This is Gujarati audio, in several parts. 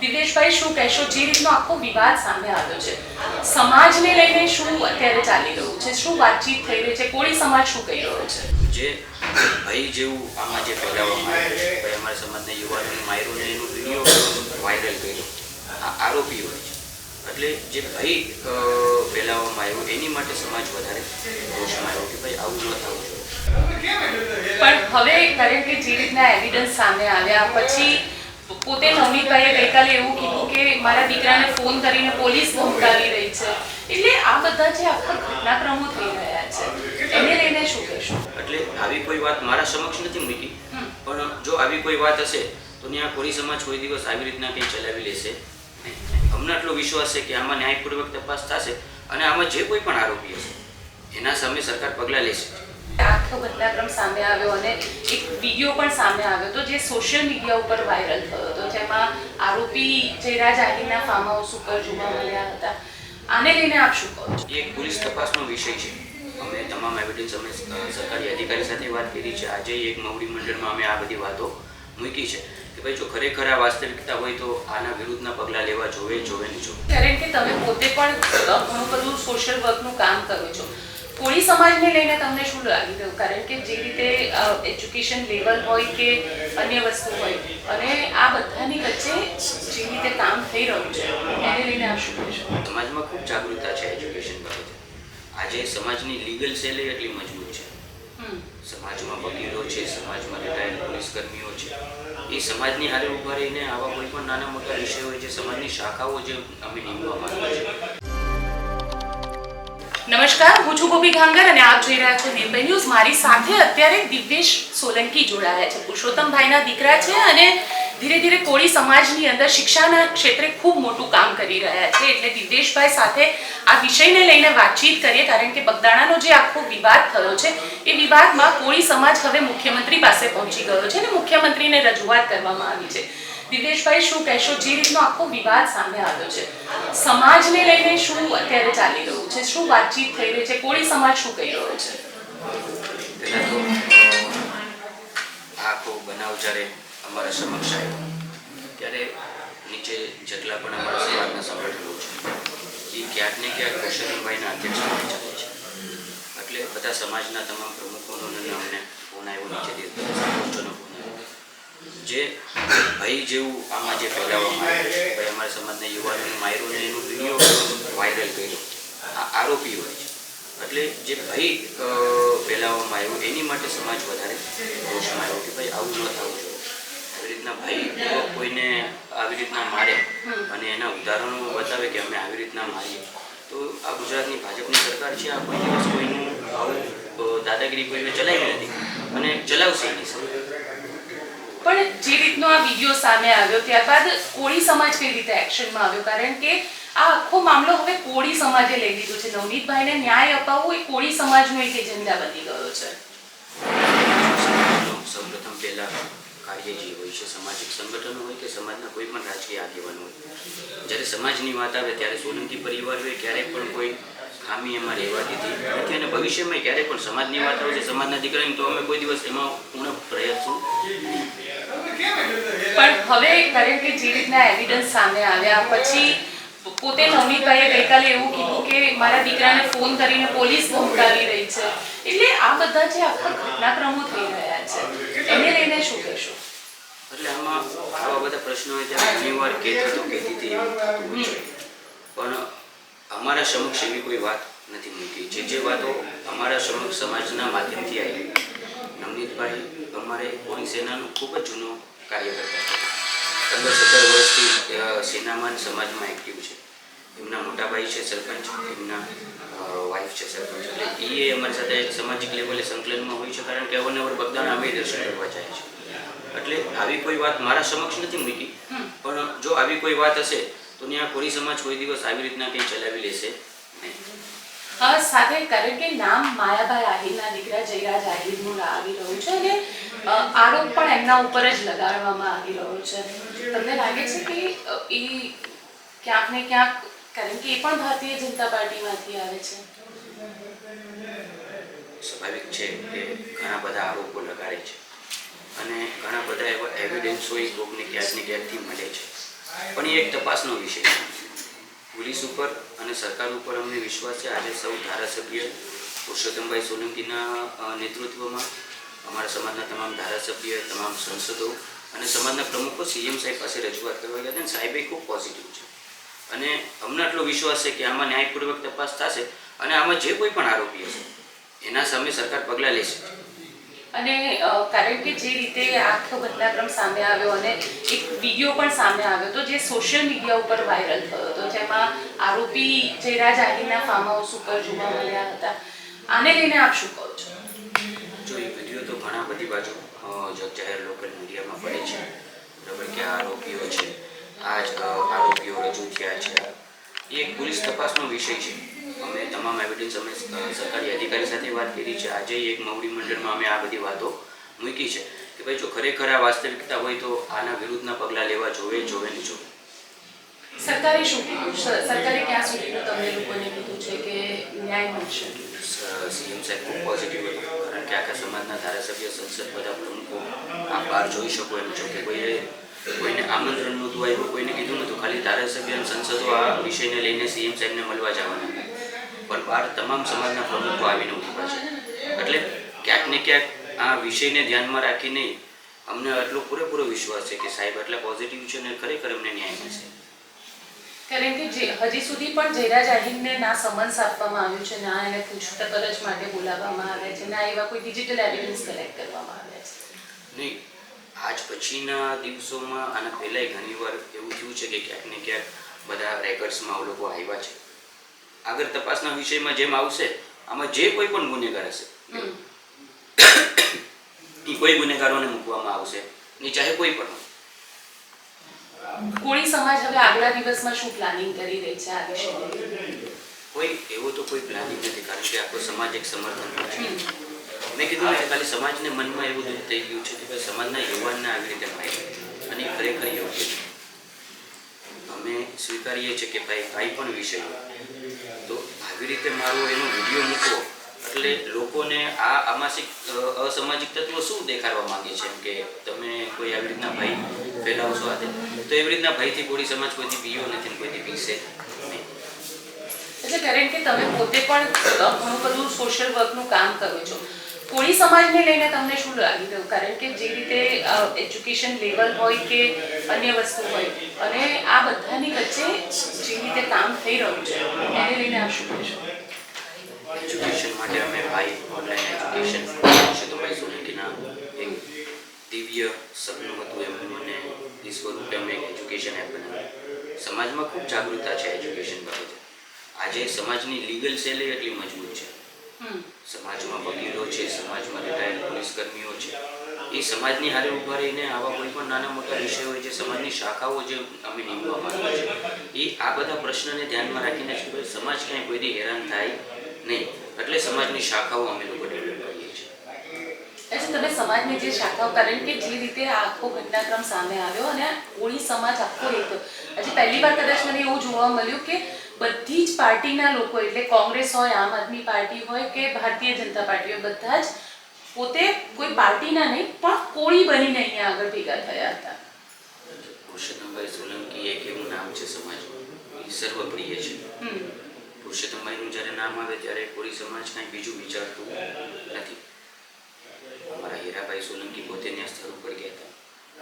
દિવ્યેશભાઈ શું કહેશો? જે રીતનો આખો વિવાદ સામે આવ્યો છે. સમાજને લઈને શું અત્યારે ચાલી રહ્યું છે? શું વાતચીત થઈ રહી છે? કોળી સમાજ શું કહી રહ્યો છે? જે ભાઈ જેવું આમાં જે ફેલાવવામાં આવ્યું છે ભાઈ અમારા સમાજના યુવાનોને માર્યું ને એનો વીડિયો વાયરલ કર્યો. આ આરોપી હોય છે. એટલે જે ભય ફેલાવવામાં આવ્યો એની માટે સમાજ વધારે રોષમાં આવ્યો કે ભાઈ આવું ન થવું જોઈએ. પણ હવે કારણ કે જે રીતના એવિડન્સ સામે આવ્યા પછી પોતે નવનીતભાઈએ ગઈકાલે એવું કીધું કે મારા દીકરાને ફોન કરીને પોલીસ ધમકાવી રહી છે. એટલે આ બધા જે આખા ઘટનાક્રમો થઈ રહ્યા છે એને લઈને શું કહેશું? એટલે આવી કોઈ વાત મારા સમક્ષ નથી મૂકી પણ જો આવી કોઈ વાત હશે તો ત્યાં કોરી સમાજ કોઈ દિવસ આવી રીતના કંઈ ચલાવી લેશે? અમને આટલો વિશ્વાસ છે કે આમાં ન્યાયપૂર્વક તપાસ થશે અને આમાં જે કોઈ પણ આરોપી હશે એના સામે સરકાર પગલાં લેશે. આખો ઘટનાક્રમ સામે આવ્યો અને એક વીડિયો પણ સામે આવ્યો હતો જે સોશિયલ મીડિયા ઉપર વાયરલ થયો હતો જેમાં આરોપી જયરાજ આહિરના ફાર્મ હાઉસ ઉપર જોવા મળ્યા હતા. આને લઈને આપ શું કહો છો? એક પોલીસ તપાસનો વિષય છે. અમે તમામ એવિડન્સ અમે સરકારી અધિકારી સાથે વાત કરી છે. આજે એક મવડી મંડળમાં અમે આ બધી વાતો મૂકી છે કે ભાઈ જો ખરેખર આ વાસ્તવિકતા હોય તો આના વિરુદ્ધના પગલાં લેવા જોવે જોવે ને જો કારણ કે તમે પોતે પણ ઘણું બધું સોશિયલ વર્કનું કામ કરો છો. કોળી સમાજને લઈને તમને શું લાગી રહ્યું કારણ કે જે રીતે એજ્યુકેશન લેવલ હોય કે અન્ય વસ્તુ હોય અને આ બધાની વચ્ચે જે રીતે કામ થઈ રહ્યું છે એને લઈને આપ શું કહેશો? સમાજમાં ખૂબ જાગૃતતા છે એજ્યુકેશન બાબતે. આજે સમાજની લીગલ સેલ એટલી મજબૂત છે. સમાજમાં વકીલો છે સમાજમાં રિટાયર્ડ પોલીસ કર્મીઓ છે. એ સમાજની હારે ઊભા રહીને આવા કોઈ પણ નાના મોટા વિષય હોય છે સમાજની શાખાઓ જે અમે નીમવા આવે છે. નમસ્કાર, હું છું ગોપી ઘાંગર અને આપ જોઈ રહ્યા છો નિર્ભય ન્યૂઝ. મારી સાથે અત્યારે દિવ્યેશ સોલંકી જોડાયા છે. પુરુષોત્તમભાઈના દીકરા છે અને ધીરે ધીરે કોળી સમાજની અંદર શિક્ષાના ક્ષેત્રે ખૂબ મોટું કામ કરી રહ્યા છે. એટલે દિવ્યેશભાઈ સાથે આ વિષયને લઈને વાતચીત કરીએ, કારણ કે બગદાણાનો જે આખો વિવાદ થયો છે, એ વિવાદમાં કોળી સમાજ હવે મુખ્યમંત્રી પાસે પહોંચી ગયો છે અને મુખ્યમંત્રીને રજૂઆત કરવામાં આવી છે. દિવ્યેશભાઈ શું કહેશો? જે રીતનો આખો વિવાદ સામે આવ્યો છે. સમાજને લઈને શું અત્યારે ચાલી રહ્યું છે? શું વાતચીત થઈ રહી છે? કોળી સમાજ શું કહી રહ્યો છે? આખો બનાવ જ્યારે અમારા સમક્ષ આવ્યો, ત્યારે નીચે જેટલા પણ અમારા સમાજના સંગઠનો છે, એ ક્યાંક ને ક્યાંક કૌશલ્યભાઈના અધ્યક્ષપદે ચાલે છે. એટલે બધા સમાજના તમામ પ્રમુખોનો અમને ફોન આવ્યો નીચેથી જે ભય જેવું આમાં જે ફેલાવવામાં આવ્યું છે. ભાઈ અમારા સમાજના યુવાનોને માર્યું ને એનો વીડિયો વાયરલ કર્યો. આરોપી હોય છે. એટલે જે ભય ફેલાવવામાં આવ્યો, એની માટે સમાજ વધારે રોષમાં આવ્યો કે ભાઈ આવું ન થવું જોઈએ. આવી રીતના ભાઈ કોઈને આવી રીતના મારે અને એના ઉદાહરણો બતાવે કે અમે આવી રીતના મારીએ. તો આ ગુજરાતની ભાજપની સરકાર છે, આ કોઈ દિવસ કોઈનું આવું દાદાગીરી કોઈને ચલાવી નથી અને ચલાવશે નહીં. પણ જે રીતનો આ વીડિયો સામે આવ્યો ત્યારબાદ કોળી સમાજ કઈ રીતે એક્શનમાં આવ્યો? કારણ કે આ આખો મામલો હવે કોળી સમાજે લઈ લીધો છે. નવનીતભાઈને ન્યાય અપાવવો એ કોળી સમાજનો એક એજન્ડા બની ગયો છે. સૌપ્રથમ પહેલા કાર્ય જે હોય છે, સામાજિક સંગઠનો હોય કે સમાજના કોઈ પણ રાજકીય આગેવાનો હોય. જ્યારે સમાજની વાત આવે ત્યારે સોલંકી પરિવાર હોય, ક્યારેય પણ કોઈ ખામી એમાં રહેવા દીધી નથી અને ભવિષ્યમાં ક્યારેય પણ સમાજની વાત આવે છે. સમાજના દીકરાની તો અમે કોઈ દિવસ એમાં પૂર્ણ પ્રયત્ન પણ હવે કારણ કે જે રીતના એવિડન્સ સામે આવ્યા પછી પોતે નવનીતભાઈએ ગઈકાલે એવું કીધું કે મારા દીકરાને ફોન કરીને પોલીસ ધમકાવી રહી છે. એટલે આ બધા જે આખા ઘટનાક્રમો થઈ રહ્યા છે એને લઈને શું કહેશો? એટલે આમાં આવા બધા પ્રશ્નો હોય ત્યારે ઘણીવાર કહેતી તો કહેતી હતી પણ અમારા સમક્ષ એવી કોઈ વાત નથી મૂકી. જે જે વાતો અમારા સમક્ષ સમાજના માધ્યમથી આવી નવનીતભાઈ અમારે કોળી સેનાનો ખૂબ જ જૂનો કાર્ય કરતા હતા. પંદર સત્તર વર્ષથી સેનામાં સમાજમાં એક્ટિવ છે. એમના મોટા ભાઈ છે સરપંચ એમના વાઈફ છે સરપંચ. એટલે એ અમારી સાથે સામાજિક લેવલે સંકલનમાં હોય છે કારણ કે અવનવર બગદાણા અમે દર્શન કરવા જાય છે. એટલે આવી કોઈ વાત મારા સમક્ષ નથી મૂકી પણ જો આવી કોઈ વાત હશે તો ત્યાં કોળી સમાજ કોઈ દિવસ આવી રીતના કંઈ ચલાવી લેશે નહીં. અ, સાથે કારણ કે નામ માયાભાઈ આહિરના દીકરા જયરાજ આહિરનું આવી રહ્યું છે અને આરોપ પણ એમના ઉપર જ લગાડવામાં આવી રહ્યો છે. તમને લાગે છે કે એ ક્યાંક ને ક્યાંક કારણ કે એ પણ ભારતીય જનતા પાર્ટીમાંથી આવે છે? સ્વાભાવિક છે કે ઘણા બધા આરોપો લગાડે છે. અને ઘણા બધા એવા એવિડન્સ હોય કોકને ક્યાંક ને ક્યાંકથી મળે છે. પણ એ એક તપાસનો વિષય છે. પોલીસ ઉપર અને સરકાર ઉપર અમને વિશ્વાસ છે. આજે સૌ ધારાસભ્ય પુરુષોત્તમભાઈ સોલંકીના નેતૃત્વમાં અમારા સમાજના તમામ ધારાસભ્ય, તમામ સંસદો અને સમાજના પ્રમુખો સીએમ સાહેબ પાસે રજૂઆત કરવા ગયા હતા અને સાહેબે ખૂબ પોઝિટિવ છે. અને અમને આટલો વિશ્વાસ છે કે આમાં ન્યાયપૂર્વક તપાસ થશે અને આમાં જે કોઈ પણ આરોપી હશે, એના સામે સરકાર પગલાં લેશે. અને કારણ કે જે રીતે આખો ઘટનાક્રમ સામે આવ્યો અને એક વીડિયો પણ સામે આવ્યો, તો જે સોશિયલ મીડિયા ઉપર વાયરલ થયો હતો, જેમાં આરોપી જયરાજ આહીરના ફાર્મ હાઉસ ઉપર જોવા મળ્યા હતા. આને લઈને આપ શું કહો છો? જો એ વીડિયો તો ઘણા બધી બાજુ જાહેર લોકલ મીડિયામાં પડે છે. બરાબર કે આરોપીઓ છે આ આરોપીઓ રજૂ થયા છે. એ એક પોલીસ તપાસનો વિષય છે. અમે તમામ એવિડન્સ અમે સરકારી અધિકારી સાથે વાત કરી છે. આજે એક મવડી મંડળમાં અમે આ બધી વાતો મૂકી છે કે ભાઈ જો ખરેખર આ વાસ્તવિકતા હોય તો આના વિરુદ્ધના પગલાં લેવા જોવે જોવે નહીં જોવે. સરકારે શું કીધું? સરકારે ક્યાં સુધીનું તમને લોકોને કીધું છે કે ન્યાય મળશે. સીએમ સાહેબ ખૂબ પોઝિટિવ હતું. કારણ કે આખા સમાજના ધારાસભ્ય સંસદ બધા પ્રમુખો આ બહાર જોઈ શકો એમ છો કે કોઈએ કોઈને આમંત્રણ નહોતું આવ્યું કોઈને કીધું નહોતું ખાલી ધારાસભ્ય અને સંસદો આ વિષયને લઈને સીએમ સાહેબને મળવા જવાના. પણ બહાર તમામ સમાજના પ્રમુખો આવીને ઊભા છે. એટલે ક્યાંક ને ક્યાંક આ વિષયને ધ્યાનમાં રાખીને અમને આટલો પૂરેપૂરો વિશ્વાસ છે કે સાહેબ એટલા પોઝિટિવ છે અને ખરેખર અમને ન્યાય મળશે. કારણ કે જે હજી સુધી પણ જયરાજ આહીરને ના સમન્સ આપવામાં આવ્યું છે ના એને પૂછપરછ માટે બોલાવવામાં આવ્યા છે ના એવા કોઈ ડિજિટલ એવિડન્સ કલેક્ટ કરવામાં આવ્યા છે. નહીં આજ પછીના દિવસોમાં આના પહેલાંય ઘણીવાર એવું થયું છે કે ક્યાંક ને ક્યાંક બધા રેકર્ડ્સમાં લોકો આવ્યા છે આગળ તપાસના વિષયમાં જેમ આવશે આમાં જે કોઈ પણ ગુનેગાર હશે એ કોઈ ગુનેગારોને મૂકવામાં આવશે ને ચાહે કોઈ પણ હોય. કોળી સમાજ હવે આગલા દિવસમાં શું પ્લાનિંગ કરી રહી છે આ વિષયને કોઈ એવો તો કોઈ પ્લાનિંગ નથી કારણ કે આખો સમાજ એક સમર્થન છે. મેં કીધું ને, ખાલી સમાજને મનમાં એવું દુઃખ થઈ ગયું છે કે સમાજના યુવાનને આવી રીતે ભાઈ અને ખરેખર યોગ્ય અમે સ્વીકારીએ છીએ કે ભાઈ કાંઈ પણ વિષય તો આવી રીતે મારો એનો વીડિયો મૂકો એટલે લોકોને આ અમાસિક અસામાજિક તત્વો શું દેખાડવા માંગે છે? કે તમે કોઈ આવી રીતના ભય ફેલાવશો આજે તો? એવી રીતના ભયથી કોળી સમાજ કોઈથી પીયો નથી કોઈથી પીશે નહીં. એટલે કારણ કે તમે પોતે પણ ઘણું બધું સોશિયલ વર્કનું કામ કરો છો. કોળી સમાજને લઈને તમને શું લાગી ગયું કારણ કે જે રીતે એજ્યુકેશન લેવલ હોય કે અન્ય વસ્તુ હોય, અને આ બધાની વચ્ચે જે રીતે કામ થઈ રહ્યું છે, એને લઈને આપ શું કહેશો? એજ્યુકેશન માટે અમે ભાઈ ઓનલાઈન એજ્યુકેશન પુરુષોત્તમભાઈ સોલંકીના એક દિવ્ય સપનું હતું એમ મને એ સ્વરૂપે અમે એજ્યુકેશન એપ બનાવ્યું. સમાજમાં ખૂબ જાગૃતતા છે એજ્યુકેશન બાબતે. આજે સમાજની લીગલ સેલ એટલી મજબૂત છે. સમાજમાં વકીલો છે, સમાજમાં રિટાયર્ડ પોલીસ છે. એ સમાજની હારે ઊભા રહીને આવા કોઈ પણ નાના મોટા વિષયો જે સમાજની શાખાઓ જે અમે નીમવા માંગીએ છીએ, એ આ બધા પ્રશ્નને ધ્યાનમાં રાખીને છે સમાજ ક્યાંય કોઈથી હેરાન થાય નહીં. એટલે સમાજની શાખાઓ અમે લોકો ડેવલપ કરીએ છીએ. તમે સમાજની જે શાખાઓ, કારણ કે જે રીતે આખો ઘટનાક્રમ સામે આવ્યો અને કોળી સમાજ આખો એક. હજી પહેલી વાર કદાચ મને એવું જોવા મળ્યું કે બધી જ પાર્ટીના લોકો એટલે કોંગ્રેસ હોય આમ આદમી પાર્ટી હોય કે ભારતીય જનતા પાર્ટી હોય બધા જ પોતે કોઈ પાર્ટીના નહીં પણ કોળી બનીને અહીંયા આગળ ભેગા થયા હતા. પુરુષોત્તમભાઈ સોલંકી એક એવું નામ છે સમાજમાં એ સર્વપ્રિય છે. પુરુષોત્તમભાઈનું જ્યારે નામ આવે ત્યારે કોળી સમાજ કાંઈ બીજું વિચારતું નથી. અમારા હીરાભાઈ સોલંકી પોતે ત્યાં સ્થળ ઉપર ગયા હતા.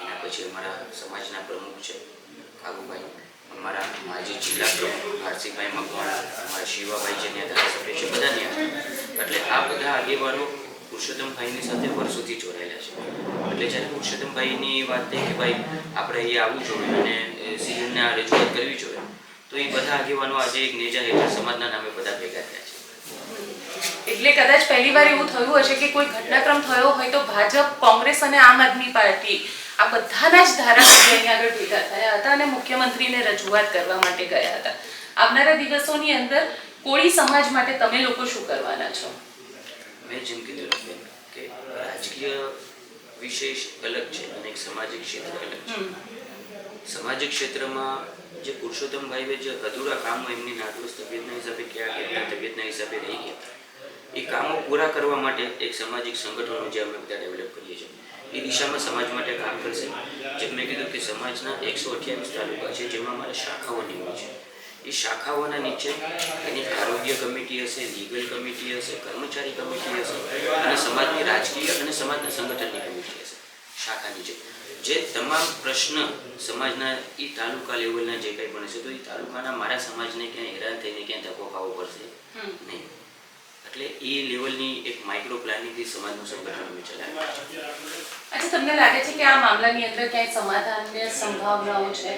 એના પછી અમારા સમાજના પ્રમુખ છે કાબુભાઈ. અમારા માજી જિલ્લા પ્રમુખ આરસીભાઈ મકવાણા, અમારા શિવાભાઈ જે ધારાસભ્ય છે બધા એટલે આ બધા આગેવાનો પુરુષોત્તમભાઈની સાથે વર્ષોથી જોડાયેલા છે. એટલે જ્યારે પુરુષોત્તમભાઈની વાત થઈ કે ભાઈ આપણે અહીંયા આવવું જોઈએ અને સિઝનને આ રજૂઆત કરવી જોઈએ, તો એ બધા આગેવાનો આજે એક નેજા હેઠળ સમાજના નામે બધા ભેગા થયા છે. એટલે કદાચ પહેલી વાર એવું થયું હશે કે કોઈ ઘટનાક્રમ થયો હોય તો ભાજપ, કોંગ્રેસ અને આમ આદમી પાર્ટી આ બધાના જ ધારાસભ્ય અહીંયા આગળ ભેગા થયા હતા અને મુખ્યમંત્રીને રજૂઆત કરવા માટે ગયા હતા. આવનારા દિવસોની અંદર કોળી સમાજ માટે તમે લોકો શું કરવાના છો? મેં જેમ કીધું કે રાજકીય વિશેષ અલગ છે અને એક સામાજિક ક્ષેત્ર અલગ છે. સામાજિક ક્ષેત્રમાં જે પુરુષોત્તમભાઈએ જે અધૂરા કામો એમની નાદુરસ્ત તબિયતના હિસાબે ક્યાં ગયા તબિયતના હિસાબે રહી ગયા. એ કામો પૂરા કરવા માટે એક સામાજિક સંગઠનો જે અમે બધા ડેવલપ કરીએ છીએ. એ દિશામાં સમાજ માટે કામ કરશે. જેમ મેં કીધું કે સમાજના એકસો અઠ્યાવીસ તાલુકા છે જેમાં મારે શાખાઓની હોય છે. એ શાખાઓના નીચે એની આરોગ્ય કમિટી હશે લીગલ કમિટી હશે કર્મચારી કમિટી હશે અને સમાજની રાજકીય અને સમાજના સંગઠનની કમિટી હશે શાખા નીચે. જે તમામ પ્રશ્ન સમાજના એ તાલુકા લેવલના જે કંઈ પણ છે તો એ તાલુકાના મારા સમાજને ક્યાંય હેરાન થઈને ક્યાંય ધક્કો ખાવો પડશે નહીં. એટલે એ લેવલની એક માઇક્રો પ્લાનિંગથી સમાજનું સંગઠન અમે ચલાવ્યું અચ્છા તમને લાગે છે કે આ મામલાની અંદર ક્યાંય સમાધાનની સંભાવનાઓ છે?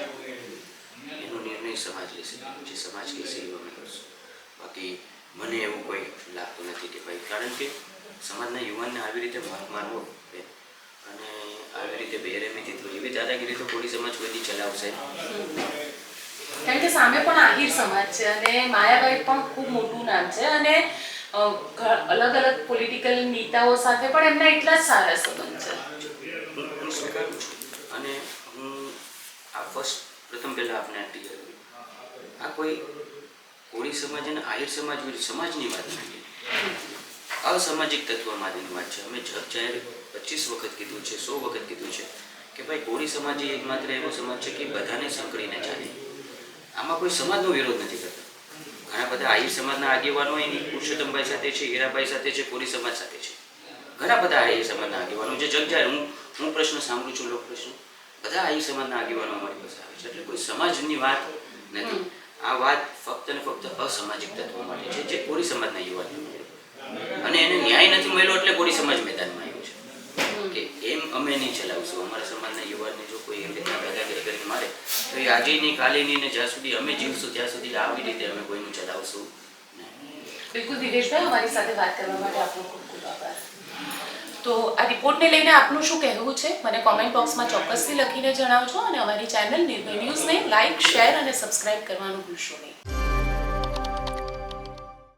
એનો નિર્ણય સમાજ લેશે જે સમાજ કહેશે એવું અમે કરશું. બાકી મને એવું કોઈ લાગતું નથી કે ભાઈ કારણ કે સમાજના યુવાનને આવી રીતે માર્ગ મારવો અને આવી રીતે બેરેમીથી તો એવી દાદાગીરી તો કોળી સમાજ કોઈથી ચલાવશે. કારણ કે સામે પણ આહિર સમાજ છે અને માયાભાઈ પણ ખૂબ મોટું નામ છે અને અલગ અલગ પોલિટિકલ નેતાઓ સાથે પણ એમના એટલા જ સારા સંબંધ છે. અને હું આ ફર્સ્ટ પ્રથમ પહેલાં આપને આ ક્લિયર આ કોઈ કોળી સમાજ અને આહિર સમાજ સમાજની વાત નથી અસામાજિક તત્વમાંની વાત છે. અમે જાહેર પચીસ વખત કીધું છે, સો વખત કીધું છે કે ભાઈ કોળી સમાજ એ એકમાત્ર એવો સમાજ છે કે બધાને સંકળીને ચાલે. આમાં કોઈ સમાજનો વિરોધ નથી કરતા. ઘણા બધા આહિર સમાજના આગેવાનો એની પુરુષોત્તમભાઈ સાથે છે હીરાભાઈ સાથે છે કોળી સમાજ સાથે છે. ઘણા બધા આહિર સમાજના આગેવાનો જે જગ હું હું પ્રશ્ન સાંભળું છું લોક પ્રશ્ન બધા આહિર સમાજના આગેવાનો અમારી પાસે આવે છે. એટલે કોઈ સમાજની વાત નથી. આ વાત ફક્ત ને ફક્ત અસામાજિક તત્વો માટે છે જે કોળી સમાજના યુવાનને મળ્યો અને એને ન્યાય નથી મળ્યો એટલે કોળી સમાજ મેદાનમાં આવ્યો છે. કે એમ અમે નહીં ચલાવશું અમારા સમાજના યુવાનને જો કોઈ એમ રીતના દાદાગીરી કરીને મારે તો એ આજે નહીં કાલે નહીં ને જ્યાં સુધી અમે જીવશું, ત્યાં સુધી આવી રીતે અમે કોઈનું ચલાવશું બિલકુલ દિનેશભાઈ અમારી સાથે વાત કરવા માટે આપનો ખૂબ ખૂબ આભાર. તો આ રિપોર્ટને લઈને આપનું શું કહેવું છે? મને કોમેન્ટ બોક્સમાં ચોક્કસથી લખીને જણાવજો અને અમારી ચેનલ નિર્ભય ન્યૂઝને લાઇક શેર અને સબસ્ક્રાઇબ કરવાનું ભૂલશો નહીં.